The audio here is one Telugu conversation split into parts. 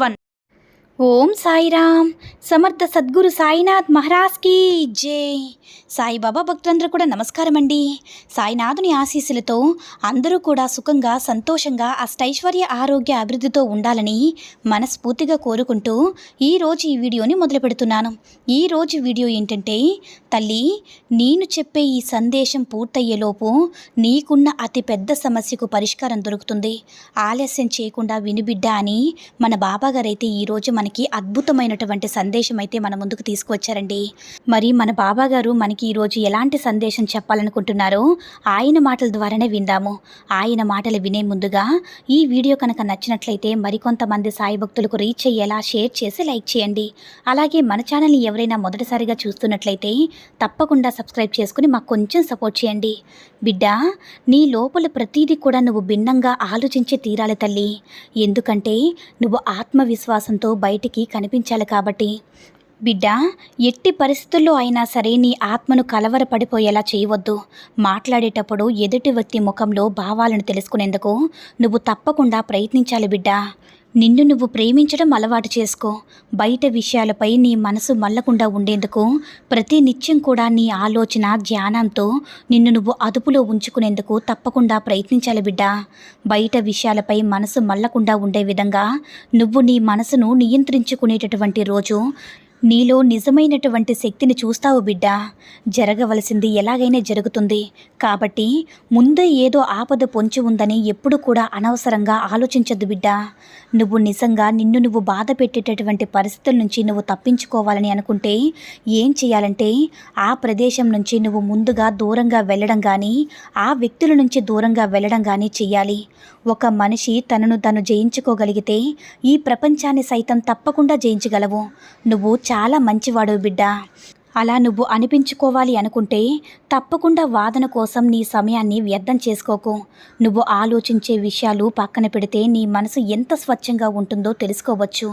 one ఓం సాయిరామ్. సమర్థ సద్గురు సాయినాథ్ మహారాజ్కి జై. సాయిబాబా భక్తులందరూ కూడా నమస్కారం అండి సాయినాథుని ఆశీస్సులతో అందరూ కూడా సుఖంగా సంతోషంగా అష్టైశ్వర్య ఆరోగ్య అభివృద్ధితో ఉండాలని మనస్ఫూర్తిగా కోరుకుంటూ ఈరోజు ఈ వీడియోని మొదలు పెడుతున్నాను. ఈరోజు వీడియో ఏంటంటే తల్లి నేను చెప్పే ఈ సందేశం పూర్తయ్యేలోపు నీకున్న అతి పెద్ద సమస్యకు పరిష్కారం దొరుకుతుంది. ఆలస్యం చేయకుండా వినిబిడ్డ అని మన బాబాగారు అయితే ఈరోజు మనకి అద్భుతమైనటువంటి సందేశం అయితే మన ముందుకు తీసుకువచ్చారండి. మరి మన బాబాగారు మనకి ఈరోజు ఎలాంటి సందేశం చెప్పాలనుకుంటున్నారో ఆయన మాటల ద్వారానే విందాము. ఆయన మాటలు వినే ముందుగా ఈ వీడియో కనుక నచ్చినట్లయితే మరికొంతమంది సాయి భక్తులకు రీచ్ అయ్యేలా షేర్ చేసి లైక్ చేయండి. అలాగే మన ఛానల్ని ఎవరైనా మొదటిసారిగా చూస్తున్నట్లయితే తప్పకుండా సబ్స్క్రైబ్ చేసుకుని మాకు కొంచెం సపోర్ట్ చేయండి. బిడ్డ నీ లోపల ప్రతీది కూడా నువ్వు భిన్నంగా ఆలోచించి తీరాలి తల్లి. ఎందుకంటే నువ్వు ఆత్మవిశ్వాసంతో బయట బయటికి కనిపించాలి కాబట్టి. బిడ్డ ఎట్టి పరిస్థితుల్లో అయినా సరే నీ ఆత్మను కలవరపడిపోయేలా చేయవద్దు. మాట్లాడేటప్పుడు ఎదుటి వ్యక్తి ముఖంలో భావాలను తెలుసుకునేందుకు నువ్వు తప్పకుండా ప్రయత్నించాలి బిడ్డ. నిన్ను నువ్వు ప్రేమించడం అలవాటు చేసుకో. బయట విషయాలపై నీ మనసు మల్లకుండా ఉండేందుకు ప్రతి నిత్యం కూడా నీ ఆలోచన ధ్యానంతో నిన్ను నువ్వు అదుపులో ఉంచుకునేందుకు తప్పకుండా ప్రయత్నించాలి బిడ్డ. బయట విషయాలపై మనసు మల్లకుండా ఉండే విధంగా నువ్వు నీ మనసును నియంత్రించుకునేటటువంటి రోజు నీలో నిజమైనటువంటి శక్తిని చూస్తావు బిడ్డా. జరగవలసింది ఎలాగైనా జరుగుతుంది. కాబట్టి ముందే ఏదో ఆపద పొంచి ఉందని ఎప్పుడు కూడా అనవసరంగా ఆలోచించద్దు బిడ్డా. నువ్వు నిజంగా నిన్ను నువ్వు బాధ పెట్టేటటువంటి పరిస్థితుల నుంచి నువ్వు తప్పించుకోవాలని అనుకుంటే ఏం చేయాలంటే ఆ ప్రదేశం నుంచి నువ్వు ముందుగా దూరంగా వెళ్ళడం కానీ ఆ వ్యక్తుల నుంచి దూరంగా వెళ్ళడం కానీ చెయ్యాలి. ఒక మనిషి తనను తను జయించుకోగలిగితే ఈ ప్రపంచాన్ని సైతం తప్పకుండా జయించగలవు. నువ్వు చాలా మంచివాడు బిడ్డ. అలా నువ్వు అనిపించుకోవాలి అనుకుంటే తప్పకుండా వాదన కోసం నీ సమయాన్ని వ్యర్థం చేసుకోకు. నువ్వు ఆలోచించే విషయాలు పక్కన పెడితే నీ మనసు ఎంత స్వచ్ఛంగా ఉంటుందో తెలుసుకోవచ్చు.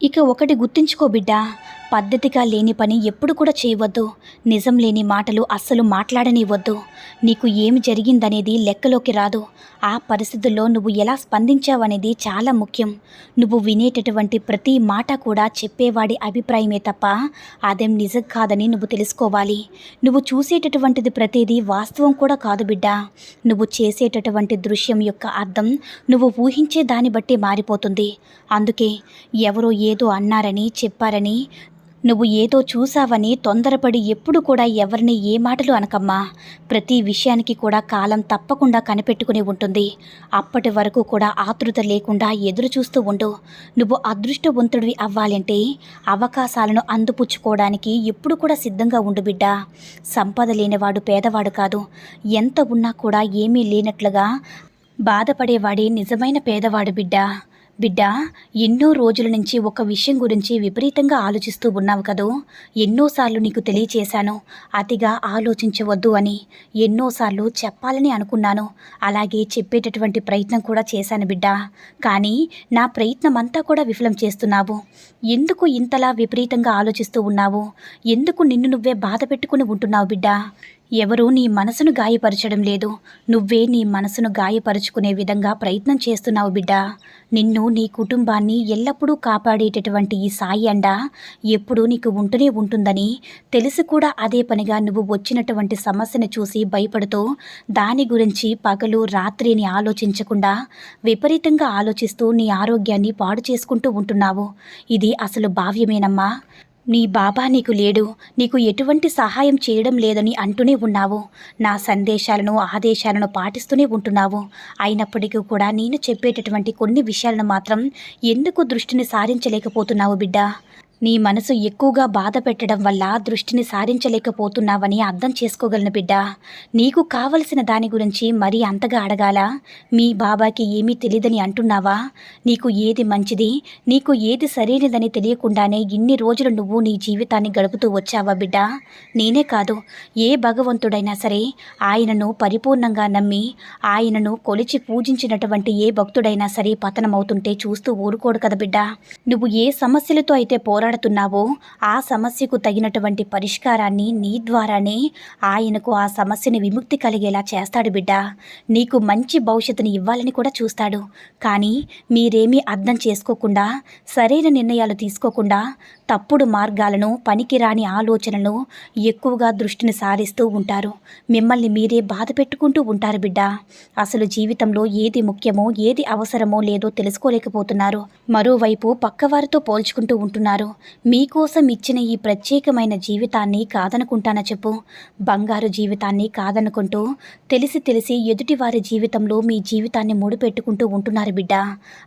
ఇక ఒకటి గుర్తుంచుకో బిడ్డ పద్ధతిగా లేని పని ఎప్పుడు కూడా చేయవద్దు. నిజం లేని మాటలు అస్సలు మాట్లాడనివ్వద్దు. నీకు ఏమి జరిగిందనేది లెక్కలోకి రాదు. ఆ పరిస్థితుల్లో నువ్వు ఎలా స్పందించావనేది చాలా ముఖ్యం. నువ్వు వినేటటువంటి ప్రతి మాట కూడా చెప్పేవాడి అభిప్రాయమే తప్ప అదేం నిజం కాదని నువ్వు తెలుసుకోవాలి. నువ్వు చూసేటటువంటిది ప్రతిదీ వాస్తవం కూడా కాదు బిడ్డ. నువ్వు చేసేటటువంటి దృశ్యం యొక్క అర్థం నువ్వు ఊహించే దాన్ని బట్టి మారిపోతుంది. అందుకే ఎవరో ఏదో అన్నారని చెప్పారని నువ్వు ఏదో చూసావని తొందరపడి ఎప్పుడు కూడా ఎవరిని ఏ మాటలు అనకమ్మా. ప్రతి విషయానికి కూడా కాలం తప్పకుండా కనిపెట్టుకుని ఉంటుంది. అప్పటి వరకు కూడా ఆతృత లేకుండా ఎదురు చూస్తూ ఉండు. నువ్వు అదృష్టవంతుడివి అవ్వాలంటే అవకాశాలను అందుపుచ్చుకోవడానికి ఎప్పుడు కూడా సిద్ధంగా ఉండు బిడ్డ. సంపద లేనివాడు పేదవాడు కాదు. ఎంత ఉన్నా కూడా ఏమీ లేనట్లుగా బాధపడేవాడే నిజమైన పేదవాడు బిడ్డ. బిడ్డ ఎన్నో రోజుల నుంచి ఒక విషయం గురించి విపరీతంగా ఆలోచిస్తూ ఉన్నావు కదూ. ఎన్నోసార్లు నీకు తెలియచేశాను. అతిగా ఆలోచించవద్దు అని ఎన్నోసార్లు చెప్పాలని అనుకున్నాను. అలాగే చెప్పేటటువంటి ప్రయత్నం కూడా చేశాను బిడ్డ. కానీ నా ప్రయత్నం అంతా కూడా విఫలం చేస్తున్నావు. ఎందుకు ఇంతలా విపరీతంగా ఆలోచిస్తూ ఉన్నావు? ఎందుకు నిన్ను నువ్వే బాధ పెట్టుకుని ఉంటున్నావు బిడ్డ? ఎవరూ నీ మనసును గాయపరచడం లేదు. నువ్వే నీ మనసును గాయపరుచుకునే విధంగా ప్రయత్నం చేస్తున్నావు బిడ్డ. నిన్ను నీ కుటుంబాన్ని ఎల్లప్పుడూ కాపాడేటటువంటి ఈ సాయి అండ ఎప్పుడూ నీకు ఉంటూనే ఉంటుందని తెలిసి కూడా అదే పనిగా నువ్వు వచ్చినటువంటి సమస్యను చూసి భయపడుతూ దాని గురించి పగలు రాత్రి అని ఆలోచించకుండా విపరీతంగా ఆలోచిస్తూ నీ ఆరోగ్యాన్ని పాడు చేసుకుంటూ ఉంటున్నావు. ఇది అసలు భావ్యమేనమ్మా. నీ బాబా నీకు లేడు నీకు ఎటువంటి సహాయం చేయడం లేదని అంటూనే ఉన్నావు. నా సందేశాలను ఆదేశాలను పాటిస్తూనే ఉంటున్నావు. అయినప్పటికీ కూడా నేను చెప్పేటటువంటి కొన్ని విషయాలను మాత్రం ఎందుకు దృష్టిని సారించలేకపోతున్నావు బిడ్డ? నీ మనసు ఎక్కువగా బాధ పెట్టడం వల్ల దృష్టిని సారించలేకపోతున్నావని అర్థం చేసుకోగలను బిడ్డ. నీకు కావలసిన దాని గురించి మరీ అంతగా అడగాల. మీ బాబాకి ఏమీ తెలియదని అంటున్నావా? నీకు ఏది మంచిది? నీకు ఏది సరైనదని తెలియకుండానే ఇన్ని రోజులు నువ్వు నీ జీవితాన్ని గడుపుతూ వచ్చావా బిడ్డ? నేనే కాదు. ఏ భగవంతుడైనా సరే ఆయనను పరిపూర్ణంగా నమ్మి ఆయనను కొలిచి పూజించినటువంటి ఏ భక్తుడైనా సరే పతనమవుతుంటే చూస్తూ ఊరుకోడు కదా బిడ్డ. నువ్వు ఏ సమస్యలతో అయితే పోరాడుతున్నావో ఆ సమస్యకు తగినటువంటి పరిష్కారాన్ని నీ ద్వారానే ఆయనకు ఆ సమస్యని విముక్తి కలిగేలా చేస్తాడు బిడ్డ. నీకు మంచి భవిష్యత్తుని ఇవ్వాలని కూడా చూస్తాడు. కానీ మీరేమీ అర్థం చేసుకోకుండా సరైన నిర్ణయాలు తీసుకోకుండా తప్పుడు మార్గాలను పనికిరాని ఆలోచనలను ఎక్కువగా దృష్టిని సారిస్తూ ఉంటారు. మిమ్మల్ని మీరే బాధ పెట్టుకుంటూ ఉంటారు బిడ్డ. అసలు జీవితంలో ఏది ముఖ్యమో ఏది అవసరమో లేదో తెలుసుకోలేకపోతున్నారు. మరోవైపు పక్కవారితో పోల్చుకుంటూ ఉంటున్నారు. మీకోసం ఇచ్చిన ఈ ప్రత్యేకమైన జీవితాన్ని కాదనుకుంటానా చెప్పు. బంగారు జీవితాన్ని కాదనుకుంటూ తెలిసి తెలిసి ఎదుటివారి జీవితంలో మీ జీవితాన్ని ముడిపెట్టుకుంటూ ఉంటున్నారు బిడ్డ.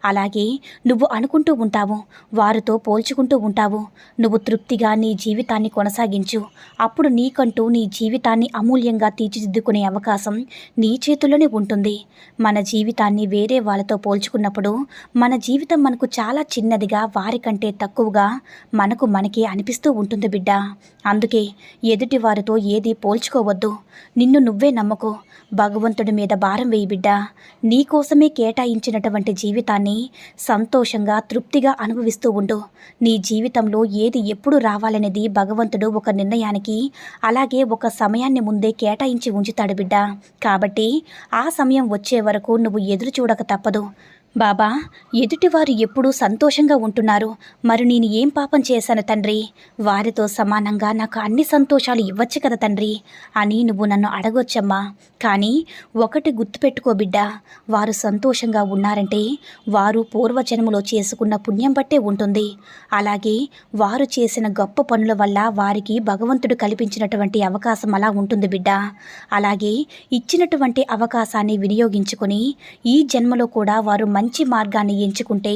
అలాగే నువ్వు అనుకుంటూ ఉంటావు వారితో పోల్చుకుంటూ ఉంటావు. నువ్వు తృప్తిగా నీ జీవితాన్ని కొనసాగించు. అప్పుడు నీకంటూ నీ జీవితాన్ని అమూల్యంగా తీర్చిదిద్దుకునే అవకాశం నీ చేతుల్లోనే ఉంటుంది. మన జీవితాన్ని వేరే వాళ్ళతో పోల్చుకున్నప్పుడు మన జీవితం మనకు చాలా చిన్నదిగా వారికంటే తక్కువగా మనకు మనకి అనిపిస్తూ ఉంటుంది బిడ్డ. అందుకే ఎదుటి వారితో ఏది పోల్చుకోవద్దు. నిన్ను నువ్వే నమ్మకో. భగవంతుడి మీద భారం వేయి బిడ్డ. నీకోసమే కేటాయించినటువంటి జీవితాన్ని సంతోషంగా తృప్తిగా అనుభవిస్తూ ఉండు. నీ జీవితంలో ఏది ఎప్పుడు రావాలనేది భగవంతుడు ఒక నిర్ణయానికి అలాగే ఒక సమయాన్ని ముందే కేటాయించి ఉంచుతాడు బిడ్డ. కాబట్టి ఆ సమయం వచ్చే వరకు నువ్వు ఎదురు చూడక తప్పదు. బాబా ఎదుటివారు ఎప్పుడూ సంతోషంగా ఉంటున్నారు. మరి నేను ఏం పాపం చేశాను తండ్రి? వారితో సమానంగా నాకు అన్ని సంతోషాలు ఇవ్వచ్చు కదా తండ్రి? అని నువ్వు నన్ను అడగొచ్చమ్మా. కానీ ఒకటి గుర్తుపెట్టుకో బిడ్డ వారు సంతోషంగా ఉన్నారంటే వారు పూర్వజన్మలో చేసుకున్న పుణ్యం బట్టే ఉంటుంది. అలాగే వారు చేసిన గొప్ప పనుల వల్ల వారికి భగవంతుడు కల్పించినటువంటి అవకాశం అలా ఉంటుంది బిడ్డ. అలాగే ఇచ్చినటువంటి అవకాశాన్ని వినియోగించుకొని ఈ జన్మలో కూడా వారు మంచి మంచి మార్గాన్ని ఎంచుకుంటే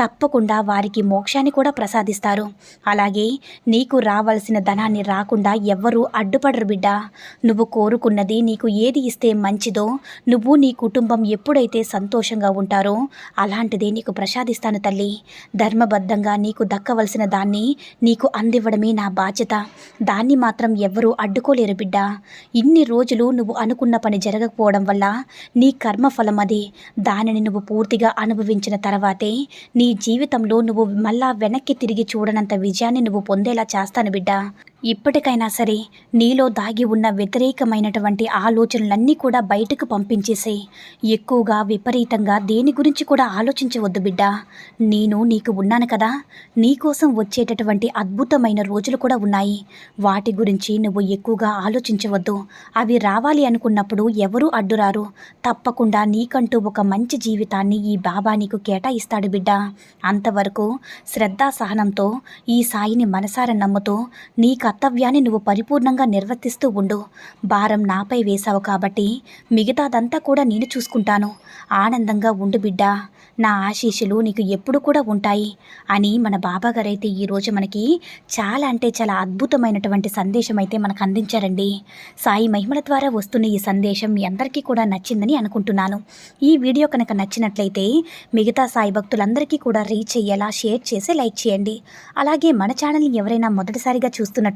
తప్పకుండా వారికి మోక్షాన్ని కూడా ప్రసాదిస్తారు. అలాగే నీకు రావాల్సిన ధనాన్ని రాకుండా ఎవ్వరూ అడ్డుపడరు బిడ్డ. నువ్వు కోరుకున్నది నీకు ఏది ఇస్తే మంచిదో నువ్వు నీ కుటుంబం ఎప్పుడైతే సంతోషంగా ఉంటారో అలాంటిదే నీకు ప్రసాదిస్తాను తల్లి. ధర్మబద్ధంగా నీకు దక్కవలసిన దాన్ని నీకు అందివ్వడమే నా బాధ్యత. దాన్ని మాత్రం ఎవ్వరూ అడ్డుకోలేరు బిడ్డ. ఇన్ని రోజులు నువ్వు అనుకున్న పని జరగకపోవడం వల్ల నీ కర్మఫలం అది. దానిని నువ్వు పూర్తిగా అనుభవించిన తర్వాతే నీ జీవితంలో నువ్వు మళ్ళా వెనక్కి తిరిగి చూడనంత విజయాన్ని నువ్వు పొందేలా చేస్తాను బిడ్డ. ఇప్పటికైనా సరే నీలో దాగి ఉన్న వ్యతిరేకమైనటువంటి ఆలోచనలన్నీ కూడా బయటకు పంపించేసే. ఎక్కువగా విపరీతంగా దేని గురించి కూడా ఆలోచించవద్దు బిడ్డ. నేను నీకు ఉన్నాను కదా. నీకోసం వచ్చేటటువంటి అద్భుతమైన రోజులు కూడా ఉన్నాయి. వాటి గురించి నువ్వు ఎక్కువగా ఆలోచించవద్దు. అవి రావాలి అనుకున్నప్పుడు ఎవరూ అడ్డురారు? తప్పకుండా నీకంటూ ఒక మంచి జీవితాన్ని ఈ బాబా నీకు కేటాయిస్తాడు బిడ్డ. అంతవరకు శ్రద్ధా సహనంతో ఈ సాయిని మనసార నమ్ముతూ నీ కర్తవ్యాన్ని నువ్వు పరిపూర్ణంగా నిర్వర్తిస్తూ ఉండు. భారం నాపై వేశావు కాబట్టి మిగతాదంతా కూడా నేను చూసుకుంటాను. ఆనందంగా ఉండు బిడ్డ. నా ఆశీస్సులు నీకు ఎప్పుడు కూడా ఉంటాయి. అని మన బాబాగారైతే ఈరోజు మనకి చాలా అంటే చాలా అద్భుతమైనటువంటి సందేశం అయితే మనకు అందించారండి. సాయి మహిమల ద్వారా వస్తున్న ఈ సందేశం మీ అందరికీ కూడా నచ్చిందని అనుకుంటున్నాను. ఈ వీడియో కనుక నచ్చినట్లయితే మిగతా సాయి భక్తులందరికీ కూడా రీచ్ అయ్యేలా షేర్ చేసి లైక్ చేయండి. అలాగే మన ఛానల్ని ఎవరైనా మొదటిసారిగా చూస్తున్నట్టు